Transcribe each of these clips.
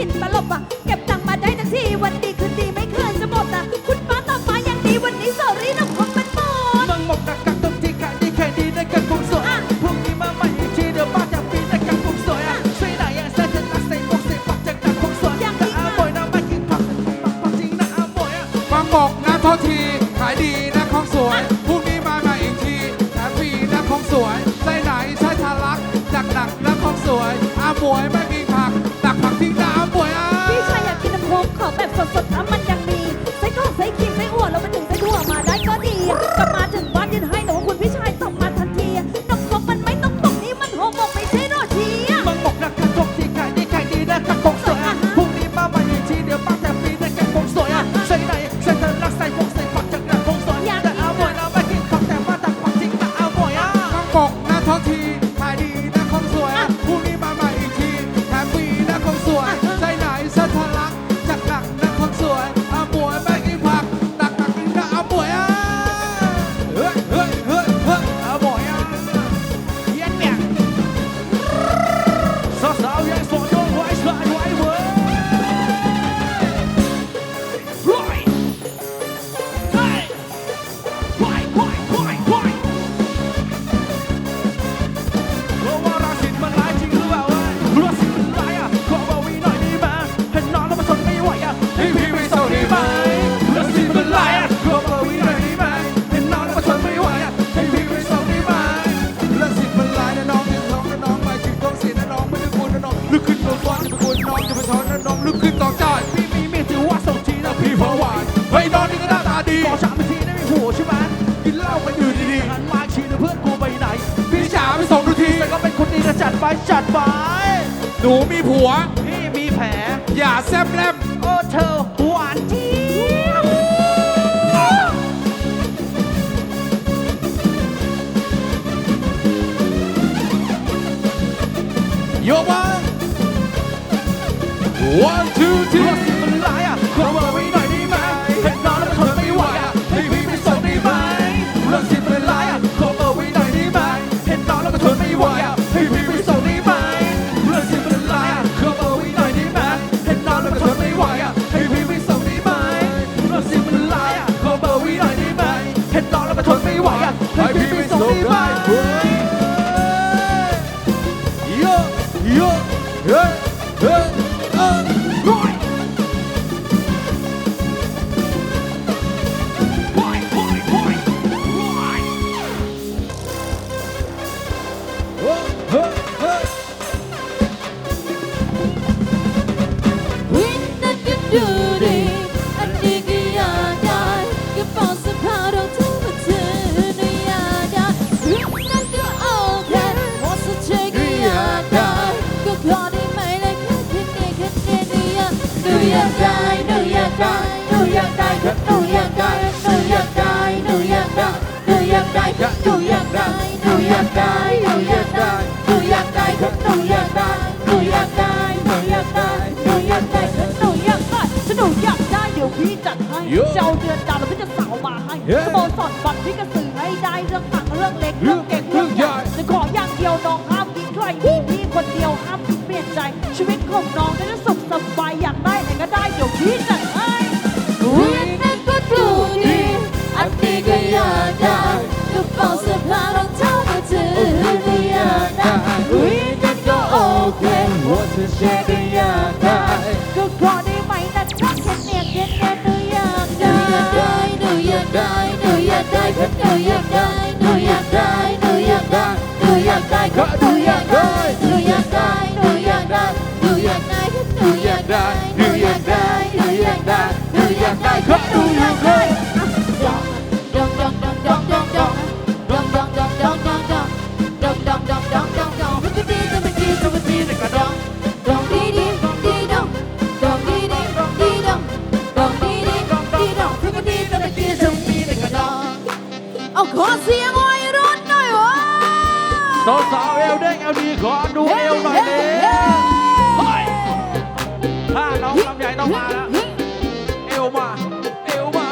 ผิดตลบอะเก็บตังค์มาได้ทั้งที่วันดีคืนดีไม่เคยจะหมดอะคุณป้าต่อมาอย่างดีวันนี้สอรีน้องของมันหมดน้องหมกกักตรงที่ขายดีแค่ดีในกะกักงสวยพรุ่งนี้มาใหม่อีกทีเดี๋ยวป้าจะปีนะกักงสวยอะสวยหน่ายอย่างแซ่จะนักใส่พวกใส่ปักจากนักคงสวยอย่างอาบอยน้ำไม่กินผักผักปักจริงนะอาบอยอะความหมกนะโทษทีขายดีนะของสวยพรุ่งนี้มาใหม่อีกทีแถมฟีนะของสวยใส่ไหนใช้ทารักจากหนักนะของสวยอาบอย หนูมีผัว พี่มีแผล อย่าแซ่บแลมโอ้เธอหวานจี๊ยบโยบ้าง one two three สิมันร้ายอะขอเบอร์ไว้หน่อยได้ไหมเห็นน้องแล้วมัทนไม่ไหวอะให้พี่ไปส่งได้ไหมเรื่องสิมันร้ายอะขอเบอร์ไว้หน่อยได้ไหมเห็นน้องแล้วมัทนไม่ไหวอะ ไหนก็ได้เดี๋ยวพี่จัด tràn đầy khắp tu hương khơi Có riêng ôi rốt nổi ôi Sao sao yêu đếch em đi có đu yêu nổi đi Hai nóng làm nhảy tao mà. đó มา เอวมา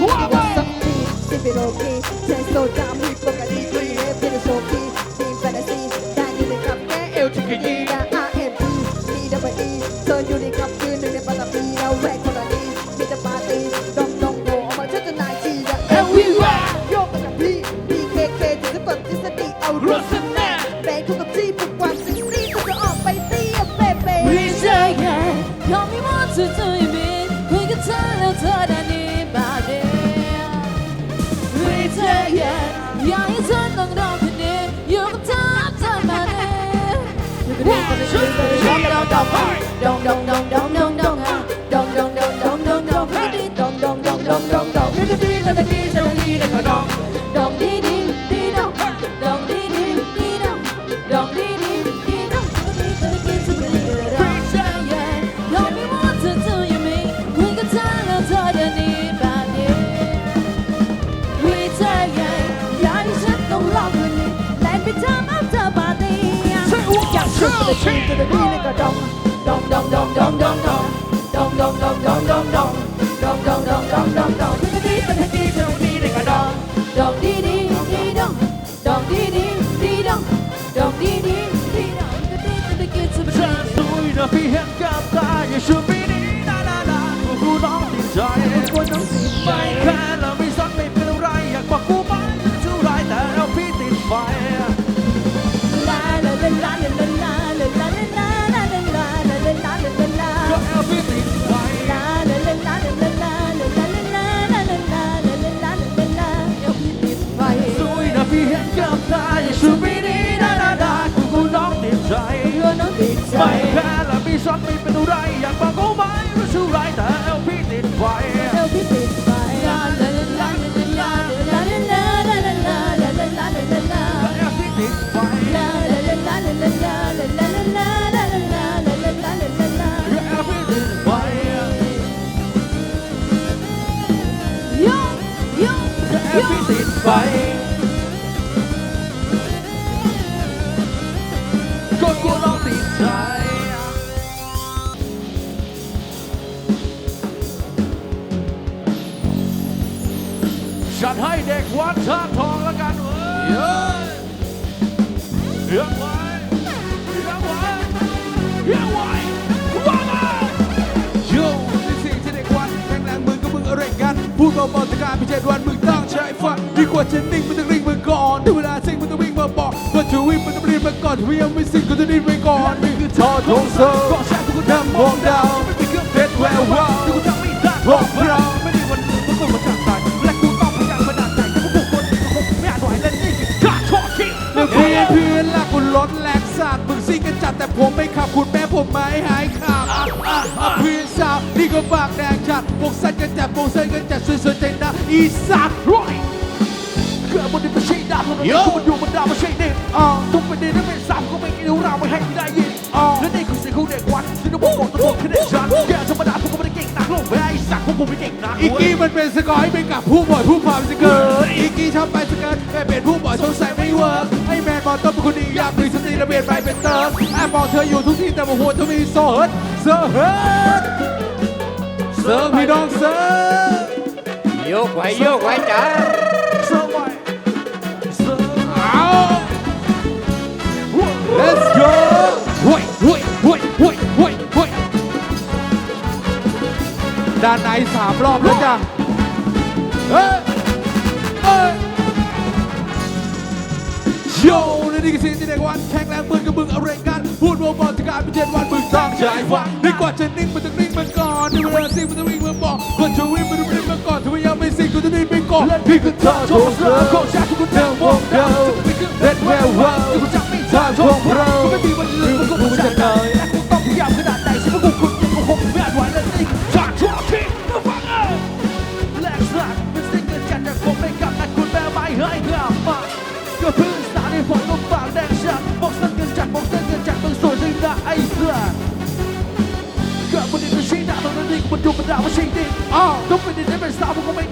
หัวมา Some things, if it okay, test so damn we fuck a degree. ดองดองดองมิตรดีกันตะกี้จะดีได้ก็ดองดองดีดีดีดองดองดีดีดีดองดองดีดีดีดองดีกันตะกี้จะดีก็ดอง Yeah yeah Don't be what to do you me มึงก็จ้างเราเธอเดี๋ยวนี้แบบนี้คุยเธอใหญ่อย่าให้ฉันต้องลองวันนี้และไปทำเอาเธอบาดนี้อยากชุบตะกี้จะดีได้ก็ดองดองดองดองดองดอง ไฟก็กูร้องติดใจฉันให้เด็กวัดชาติทองแล้วกันเว้ยเลี้ยงไว้เลี้ยงไว้เลี้ยงไว้ว่ามาโย่ในสิ่งที่เด็กวันแข็งแรงมึงก็มึงอะไรกัน พูดเบาๆแต่การพิจารวันมึง ตั้งใจฟังดีกว่าจะนิ่งมึงต้องริ่งมาก่อนถึงเวลาสิ่งมึงต้องวิ่งมาบอกก่อนจะวิ่งมึงต้องรีบมาก่อนถ้ายังไม่สิ่งก็จะดิ้นไปก่อนนี่คือทอทงเซอร์ก็แช่ทุกคนนำมองดาวไม่เครื่องเพชรแวววาว พ้ไอ้สักพวกกูไม่เก่งนักอีกกี้มันเป็นสกอยเป็นกับผู้บ่อยผู้ความสเกิร์ตอีกกี้ชอบไปสเกิร์ตแต่เป็นผู้บ่อยสงสัยไม่เวิร์กไอ้แมนมอนต้องเป็นคนดีอยากมีสติระเบียบไปเป็นเติร์ดแอบบอกเธออยู่ทุกที่แต่ว่าหัวเธอมีโซ่เฮิร์ตเซอร์เฮิร์ตเซิร์ฟพี่น้องเซิร์ฟโยกไว้โยกไว้จ้า ด้านในสามรอบแล้วจ้ะเฮ้ยเฮ้ยโยและนี่คือสิ่งที่เด็กวันแข็งแรงมึงกับมึงอะไรกัน พูดว่าบอลจะการเป็นเจ็ดวันมึงตั้งใจฟังดีกว่าจะนิ่งมันต้องนิ่งมาก่อนในเวลาสิ่งมันต้องวิ่งมาบอกก่อนจะวิ่งมันต้องวิ่งมาก่อนถ้าไม่ยังไม่สิ่งก็จะนิ่งไปก่อนพี่คือเธอโชว์เสือของชาทุกคนเดินวงเดินเ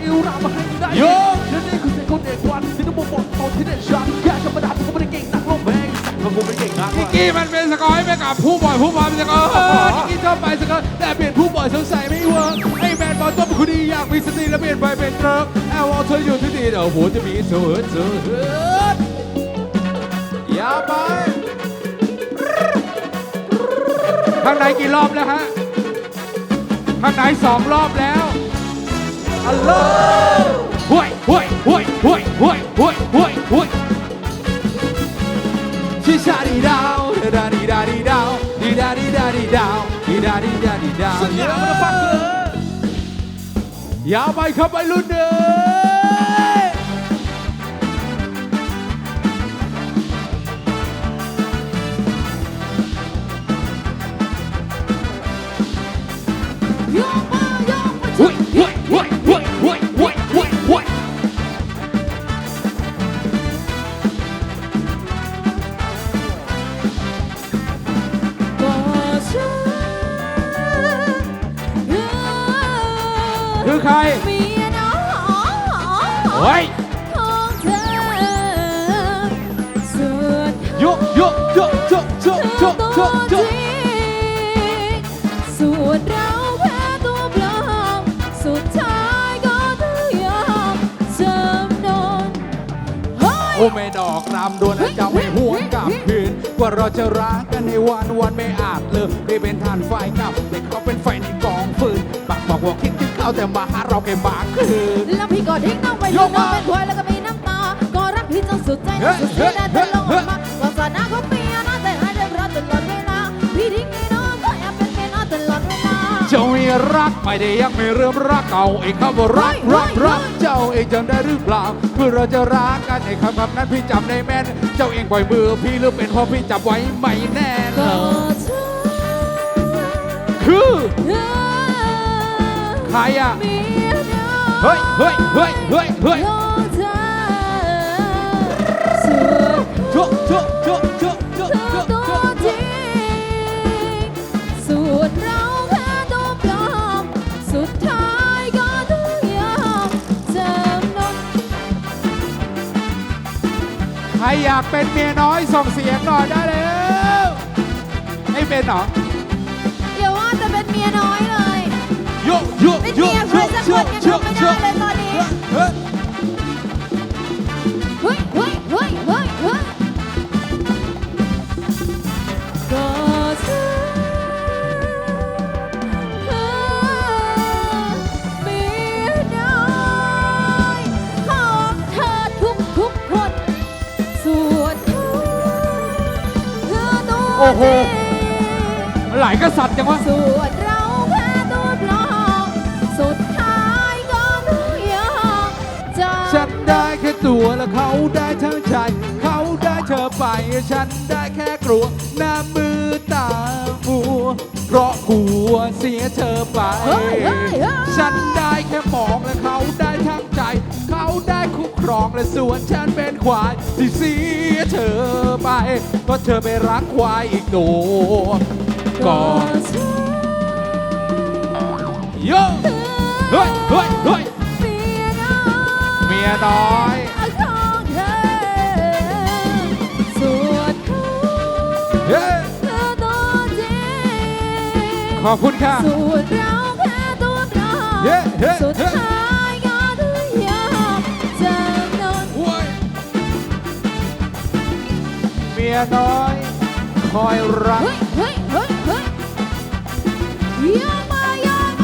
อิวรามาให้ได้โยและนี่คือเสียงคนเด็กวันที่ต้องบอกตอนที่เด็กฉันแค่ธรรมดาพวกก็ไม่ได้เก่งนักโลกแม่งสักพวกกูไม่ได้เก่งนักอีกกี้มันเป็นสกอยไปกับผู้บ่อยผู้ความสกอยอีกกี้ชอบไปสกอยแต่เปลี่ยนผู้บ่อยสงสัยไม่เวิร์กไอ้แมนบอลต้องเป็นคนดีอยากมีสติและเปลี่ยนไปเป็นเทรกแอลวอลเธออยู่ที่ดีเดี๋ยวหัวจะมีเสือเสือเสืออย่าไปข้างในกี่รอบแล้วฮะข้างในสองรอบแล้ว อัลโหลห่วยห่วยห่วยห่วยห่วยห่วยห่วยห่วยชิชาดีดาวดาดีดาดีดาวดีดาดีดาดีดาวดีดาดีดาดีดาวสัญญามักเยยาวไปครับไปรุ่นเด้อ ของเธอส่วนโยโยโยโยโยเธอโจ๊ะตัวโจ๊ะจโจ๊ะริงส่วนเราแพ้ตัวปลอมสุดท้ายก็ต้องยอมจำนนเฮ้ย โอ้ไม่ดอกรำดวนและจะไม่หวนกลับคืนกว่าเราจะรักกันในวันวันไม่อาจเลยได้เป็นทานไฟกับแต่เขาเป็นไฟในกองฟืนปากบอกว่าคิดถึงเขาแต่มาหาเราแค่บางคืน แล้วพี่ก็ทิ้งน้องไปยลืกมน้องมาเป็นควายแล้วก็มีน้ำตา ก็รักพี่จนสุดใจเฮ้ยสุด รักไม่ได้ยังไม่เริ่มรักเก่าเองครับว่ารักเฮ้รัยกรักเฮ้ยเจ้าเองจำได้หรือเปล่าเมื่อเราจะรักกันไอ้คำคำนั้นพี่จำได้แม่น เจ้าเองปล่อยมือพี่หรือเป็นเพราะพี่จับไว้ไม่แน่เลก็ยเธอคือเธอใครอะเมียน้อยเฮ้ยเฮ้ยเฮ้ยเฮ้ยเฮ้ย อยากเป็นเมียน้อยส่งเสียงหน่อยได้แล้วไม่เป็นเหรออย่าว่าแต่เป็นเมียน้อยเลย โยโยเป็นโยเมียใครสักคนยังทำไม่ได้เลยตอนนี้ เฮ้ย หลายกษัตริย์จังวะส่วนเราแพ้ตัวปลอมสุดท้ายก็ต้องยอมจฉันได้แค่ตัวแล้วเขาได้ทั้งใจเขาได้เธอไป ฉันได้แค่กลัวหน้ามือตามัวเพราะกลัวเสียเธอไป เฮ้ยเฮ้ยเฮ้ยฉันได้แค่มองและเขาได้ทั้งใจ เขาได้คุ้มครองและส่วนฉันเป็นควายที่เสียเธอไปเพราะเธอไปรักควายอีกตัวำ ก่อนโย่ด้วยด้วยด้วยเมียน้อยขอบคุณค่ะสุดเราแค่ตัวเราเย้เย้สุดท้ายก็ทุกอย่างจะนอนเมียน้อยคอยรัก ยอมมายอม